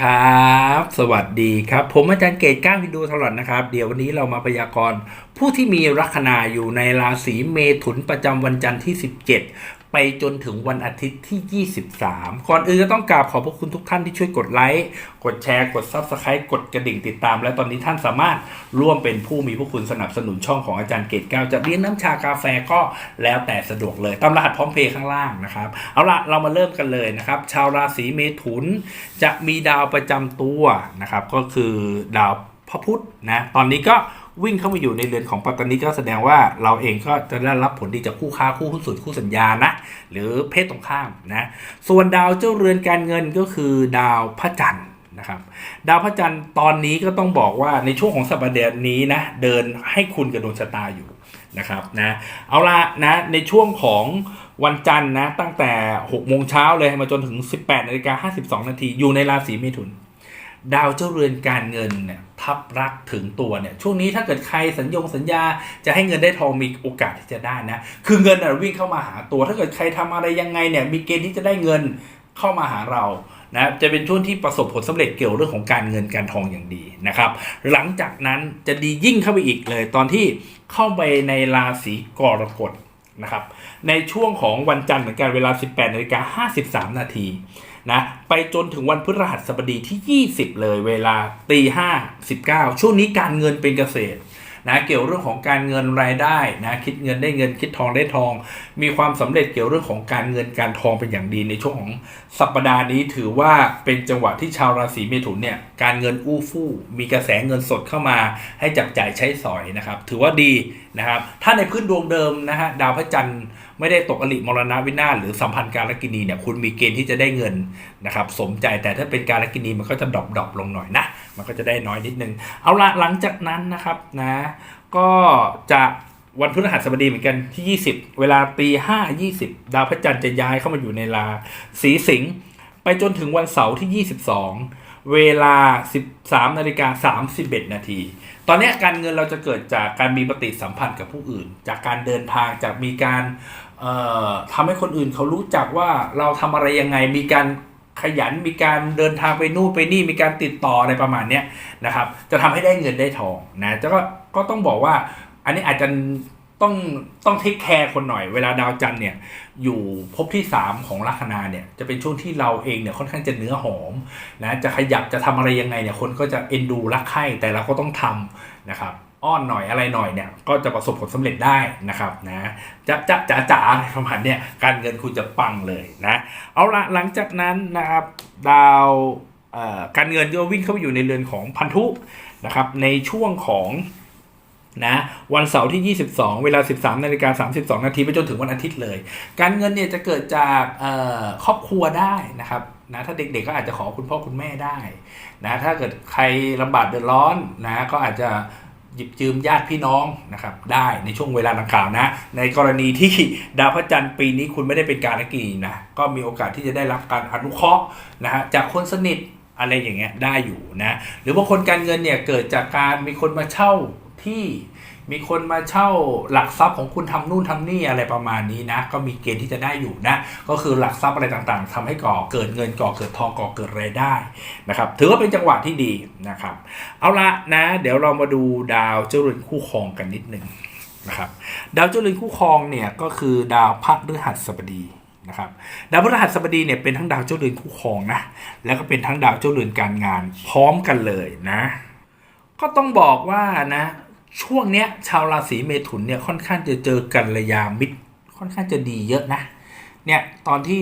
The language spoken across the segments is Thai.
ครับ สวัสดีครับ ผมอาจารย์เกตก้าวฮินดูตลอดนะครับ เดี๋ยววันนี้เรามาพยากรณ์ผู้ที่มีลัคนาอยู่ในราศีเมถุนประจำวันจันทร์ที่ 17 ไปจนถึงวันอาทิตย์ที่ 23 ก่อนอื่นก็ต้องกราบขอบพระคุณทุกท่านที่ช่วยกดไลค์ กดแชร์ กด Subscribe กดกระดิ่งติดตาม และตอนนี้ท่านสามารถร่วมเป็นผู้มีพระคุณสนับสนุนช่องของอาจารย์เกตก้าวจะเลี้ยงน้ำชากาแฟก็แล้วแต่สะดวกเลย ตามรหัสพร้อมเพย์ข้างล่างนะครับ เอาละเรามาเริ่มกันเลยนะครับ ชาวราศีเมถุนจะมีดาวประจำตัวนะครับ ก็คือดาวพระพุธนะ ตอนนี้ก็ วิ่งเข้ามาอยู่ในเรือนของปัตตานีก็แสดงว่าเราเองก็จะได้รับผลดีจากคู่ค้าคู่หุ้นส่วนคู่สัญญานะ หรือเพศตรงข้ามนะส่วนดาวเจ้าเรือนการเงินก็คือดาวพระจันทร์นะครับดาวพระจันทร์ตอนนี้ก็ต้องบอกว่าในช่วงของสัปดาห์นี้นะเดินให้คุณกับดวงชะตาอยู่นะครับนะเอาละนะในช่วงของวันจันทร์นะตั้งแต่6โมงเช้าเลยมาจนถึง 18นาฬิกา52นาทีอยู่ในราศีเมถุน ดาวเจ้าเรือนการเงินเนี่ยทับรักถึงตัวเนี่ยช่วงนี้ถ้าเกิดใครสัญญงสัญญาจะให้เงินได้ทองมีโอกาสที่จะได้นะคือเงินน่ะวิ่งเข้ามาหาตัว ถ้าเกิดใครทำอะไรยังไงเนี่ยมีเกณฑ์ที่จะได้เงินเข้ามาหาเรานะจะเป็นช่วงที่ประสบผลสำเร็จเกี่ยวเรื่องของการเงินการทองอย่างดีนะครับหลังจากนั้นจะดียิ่งเข้าไปอีกเลย ตอนที่เข้าไปในราศีกรกฎนะครับในช่วงของวันจันทร์เหมือนกันเวลา 18นาฬิกา53 นาที นะไปจนถึงวันพฤหัสบดีที่ 20 เลยเวลาตีห้าสิบเก้าช่วงนี้การเงินเป็นเกษตร นะเกี่ยวเรื่องของการเงินรายได้นะคิดเงินได้เงินคิดทองได้ทอง มีความสำเร็จเกี่ยวเรื่องของการเงินการทองเป็นอย่างดีในช่วงของสัปดาห์นี้ถือว่าเป็นจังหวะที่ชาวราศีเมถุนเนี่ยการเงินอู้ฟู่มีกระแสเงินสดเข้ามาให้จับจ่ายใช้สอยนะครับถือว่าดีนะครับถ้าในพื้นดวงเดิมนะฮะดาวพระจันทร์ไม่ได้ตกอลิมรณวินาศหรือสัมพันธ์การลกินีเนี่ยคุณมีเกณฑ์ที่จะได้เงินนะครับสมใจแต่ถ้าเป็นการลกินีมันก็จะดรอปดรอปลงหน่อยนะ มันก็จะได้น้อยนิดนึง เอาละหลังจากนั้นนะครับนะก็จะวันพฤหัสบดีเหมือนกันที่ 20 เวลาตีห้ายี่สิบดาวพระจันทร์จะย้ายเข้ามาอยู่ในราศีสิงห์ไปจนถึงวันเสาร์ที่ 22 เวลา 13นาฬิกา31 นาที ตอนนี้การเงินเราจะเกิดจากการมีปฏิสัมพันธ์กับผู้อื่น จากการเดินทางจากมีการเอ่อทำให้คนอื่นเขารู้จักว่าเราทำอะไรยังไงมีการ ขยันมีการเดินทางไปนู่นไปนี่มีการติดต่ออะไรประมาณเนี้ยนะครับ จะทำให้ได้เงินได้ทองนะจะก็ก็ต้องบอกว่า อันนี้อาจจะต้องต้องเทคแคร์คนหน่อยเวลาดาวจันทร์เนี่ยอยู่ภพที่ 3 ของลัคนาเนี่ยจะเป็นช่วงที่เราเองเนี่ยค่อนข้างจะเนื้อหอมนะจะขยับจะทำอะไรยังไงเนี่ยคนก็จะเอ็นดูรักใคร่แต่เราก็ต้องทำนะครับ อ้อนหน่อยอะไรหน่อยเนี่ยก็จะประสบผลสำเร็จได้นะครับนะจะจะจ๋าจ๋าประมาณเนี่ยการเงินคุณจะปังเลยนะเอาละหลังจากนั้นนะครับดาวการเงินก็วิ่งเข้าไปอยู่ในเรือนของพันธุนะครับในช่วงของนะวันเสาร์ที่ 22 เวลา 13นาฬิกา32 นาทีไปจนถึงวันอาทิตย์เลย การเงินเนี่ยจะเกิดจากครอบครัวได้นะครับนะถ้าเด็กๆก็อาจจะขอคุณพ่อคุณแม่ได้นะถ้าเกิดใครลำบากเดือดร้อนนะก็อาจจะ หยิบยืมญาติพี่น้องนะครับได้ในช่วงเวลาดังกล่าวนะ ในกรณีที่ดาวพระจันทร์ปีนี้คุณไม่ได้เป็นการกีนะก็มีโอกาสที่จะได้รับการอนุเคราะห์นะฮะจากคนสนิทอะไรอย่างเงี้ยได้อยู่นะหรือบางคนการเงินเนี่ยเกิดจากการมีคนมาเช่าที่ มีคนมาเช่าหลักทรัพย์ของคุณทำนู่นทำนี่อะไรประมาณนี้นะ ก็มีเกณฑ์ที่จะได้อยู่นะ ก็คือหลักทรัพย์อะไรต่างๆทำให้ก่อเกิดเงินก่อเกิดทองก่อเกิดรายได้นะครับ ถือว่าเป็นจังหวะที่ดีนะครับ เอาละนะ เดี๋ยวเรามาดูดาวเจ้าเรือนคู่ครองกันนิดหนึ่งนะครับดาวเจ้าเรือนคู่ครองเนี่ยก็คือดาวพฤหัสบดีนะครับดาวพฤหัสบดีเนี่ยเป็นทั้งดาวเจ้าเรือนคู่ครองนะแล้วก็เป็นทั้งดาวเจ้าเรือนการงานพร้อมกันเลยนะ ก็ต้องบอกว่านะ ช่วงเนี้ยชาวราศีเมถุนเนี่ยค่อนข้างจะเจอกันระยามิตร ค่อนข้างจะดีเยอะนะเนี่ยตอนที่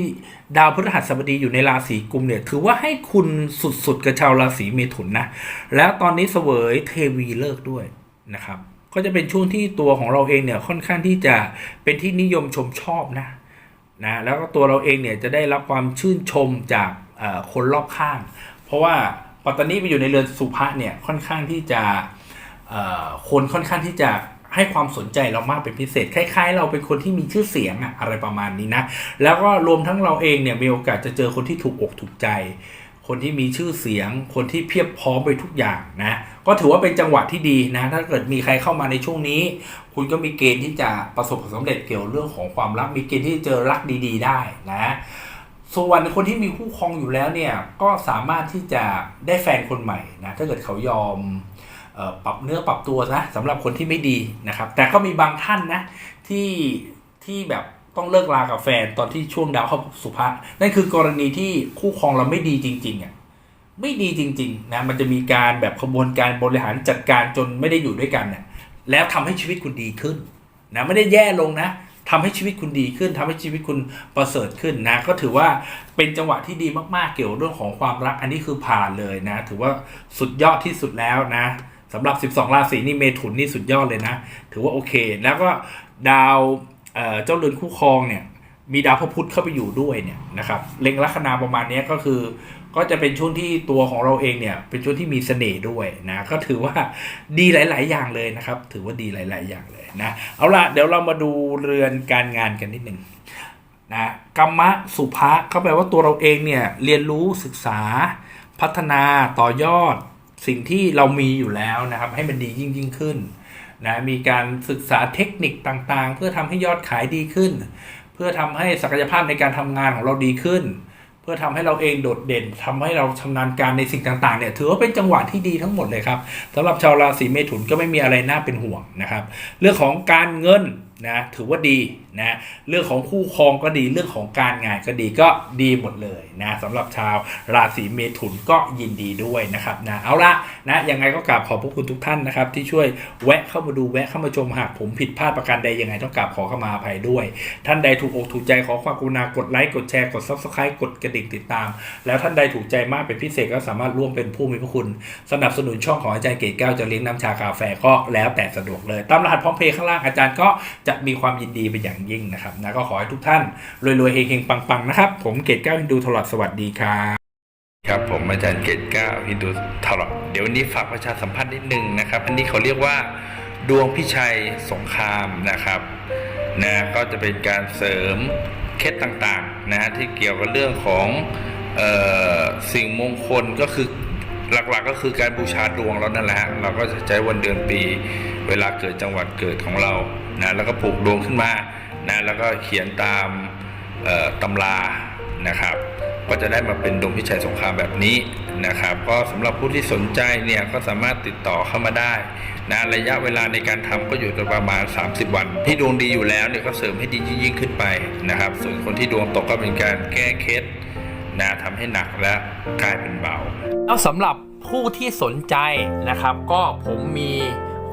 ดาวพฤหัสบดีอยู่ในราศีกุมเนี่ยถือว่าให้คุณสุดๆกับชาวราศีเมถุนนะแล้วตอนนี้เสวยเทวีเลิกด้วยนะครับก็จะเป็นช่วงที่ตัวของเราเองเนี่ยค่อนข้างที่จะเป็นที่นิยมชมชอบนะนะแล้วก็ตัวเราเองเนี่ยจะได้รับความชื่นชมจากคนรอบข้าง เพราะว่าปัตตานีไปอยู่ในเรือนสุภะเนี่ยค่อนข้างที่จะ คนค่อนข้างที่จะให้ความสนใจเรามากเป็นพิเศษ คล้ายๆ เราเป็นคนที่มีชื่อเสียงอะอะไรประมาณนี้นะ แล้วก็รวมทั้งเราเองเนี่ยมีโอกาสจะเจอคนที่ถูกอกถูกใจ คนที่มีชื่อเสียง คนที่เพียบพร้อมไปทุกอย่างนะ ก็ถือว่าเป็นจังหวะที่ดีนะ ถ้าเกิดมีใครเข้ามาในช่วงนี้ คุณก็มีเกณฑ์ที่จะประสบผลสำเร็จเกี่ยวเรื่องของความรัก มีเกณฑ์ที่จะเจอรักดี ๆ ได้นะส่วนคนที่มีคู่ครองอยู่แล้วเนี่ย ก็สามารถที่จะได้แฟนคนใหม่นะ ถ้าเกิดเขายอม ปรับเนื้อปรับตัวนะสำหรับคนที่ไม่ดีนะครับ แต่ก็มีบางท่านนะที่ที่แบบต้องเลิกลากับแฟนตอนที่ช่วงดาวเข้าสุภานั่นคือกรณีที่คู่ครองเราไม่ดีจริงๆอะไม่ดีจริงๆนะมันจะมีการแบบขบวนการบริหารจัดการจนไม่ได้อยู่ด้วยกันเนี่ยแล้วทำให้ชีวิตคุณดีขึ้นนะไม่ได้แย่ลงนะทำให้ชีวิตคุณดีขึ้นทำให้ชีวิตคุณประเสริฐขึ้นนะก็ถือว่าเป็นจังหวะที่ดีมากๆเกี่ยวเรื่องของความรักอันนี้คือผ่านเลยนะ ถือว่าสุดยอดที่สุดแล้วนะ สำหรับ 12 ราศีนี่เมถุนนี่สุดยอดเลยนะ ถือว่าโอเค แล้วก็ดาวเจ้าเรือนคู่ครองเนี่ยมีดาวพระพุธเข้าไปอยู่ด้วยเนี่ยนะครับเล็งลัคนาประมาณนี้ก็คือ ก็จะเป็นช่วงที่ตัวของเราเองเนี่ยเป็นช่วงที่มีเสน่ห์ด้วยนะก็ถือว่าดีหลาย ๆ อย่างเลยนะครับ ถือว่าดีหลาย ๆ อย่างเลยนะเอาละเดี๋ยวเรามาดูเรือนการงานกันนิดหนึ่งนะกรรมะสุภะก็แปลว่าตัวเราเองเนี่ยเรียนรู้ศึกษา พัฒนาต่อยอด สิ่งที่เรามีอยู่แล้วนะครับ ให้มันดียิ่งยิ่งขึ้นนะมีการศึกษาเทคนิคต่างๆ เพื่อทำให้ยอดขายดีขึ้น เพื่อทำให้ศักยภาพในการทำงานของเราดีขึ้น เพื่อทำให้เราเองโดดเด่นทำให้เราชำนาญการในสิ่งต่างๆเนี่ยถือว่าเป็นจังหวะที่ดีทั้งหมดเลยครับสำหรับชาวราศีเมถุนก็ไม่มีอะไรน่าเป็นห่วงนะครับ เรื่องของการเงินนะถือว่าดี นะเรื่องของคู่ครองก็ดีเรื่องของการงานก็ดีก็ดีหมดเลยนะสำหรับชาวราศีเมถุนก็ยินดีด้วยนะครับนะเอาละนะยังไงก็กราบขอบพระคุณทุกท่านนะครับที่ช่วยแวะเข้ามาดูแวะเข้ามาชมหากผมผิดพลาดประการใดยังไงต้องกราบขอเข้ามาอภัยด้วย ท่านใดถูกอกถูกใจขอความกรุณากดไลค์กดแชร์กด subscribe กดกระดิ่งติดตาม แล้วท่านใดถูกใจมากเป็นพิเศษก็สามารถร่วมเป็นผู้มีพระคุณ สนับสนุนช่องของอาจารย์เกตแก้วจะเลี้ยงน้ำชากาแฟก็แล้วแต่สะดวกเลยตามรหัสพร้อมเพย์ข้างล่างอาจารย์ก็จะมีความยินดีเป็นอย่างยิ่งนะครับนะก็ขอให้ทุกท่านรวยๆเฮงๆปังๆนะครับ ผมเกตแก้วฮินดูตลอดสวัสดีครับครับผมอาจารย์เกตแก้วฮินดูตลอดเดี๋ยววันนี้ฝากประชาสัมพันธ์นิดนึงนะครับ อันนี้เขาเรียกว่าดวงพิชัยสงครามนะครับนะก็จะเป็นการเสริมเคล็ดต่างๆนะฮะที่เกี่ยวกับเรื่องของออสิ่งมงคลก็คือหลักๆก็คือการบูชาดวงเรานั่นแหละฮะเราก็จะใช้วันเดือนปี เวลาเกิดจังหวัดเกิดของเรานะแล้วก็ผูกดวงขึ้นมา นะแล้วก็เขียนตามตำรานะครับ ก็จะได้มาเป็นดงพิชัยสงครามแบบนี้นะครับ ก็สำหรับผู้ที่สนใจเนี่ยก็สามารถติดต่อเข้ามาได้นะระยะเวลาในการทำก็อยู่ประมาณ 30 วัน ที่ดวงดีอยู่แล้วเนี่ยก็เสริมให้ดียิ่งขึ้นไปนะครับ ส่วนคนที่ดวงตกก็เป็นการแก้เคล็ดนะทำให้หนักและกลายเป็นเบาแล้วสำหรับผู้ที่สนใจนะครับ ก็ผมมี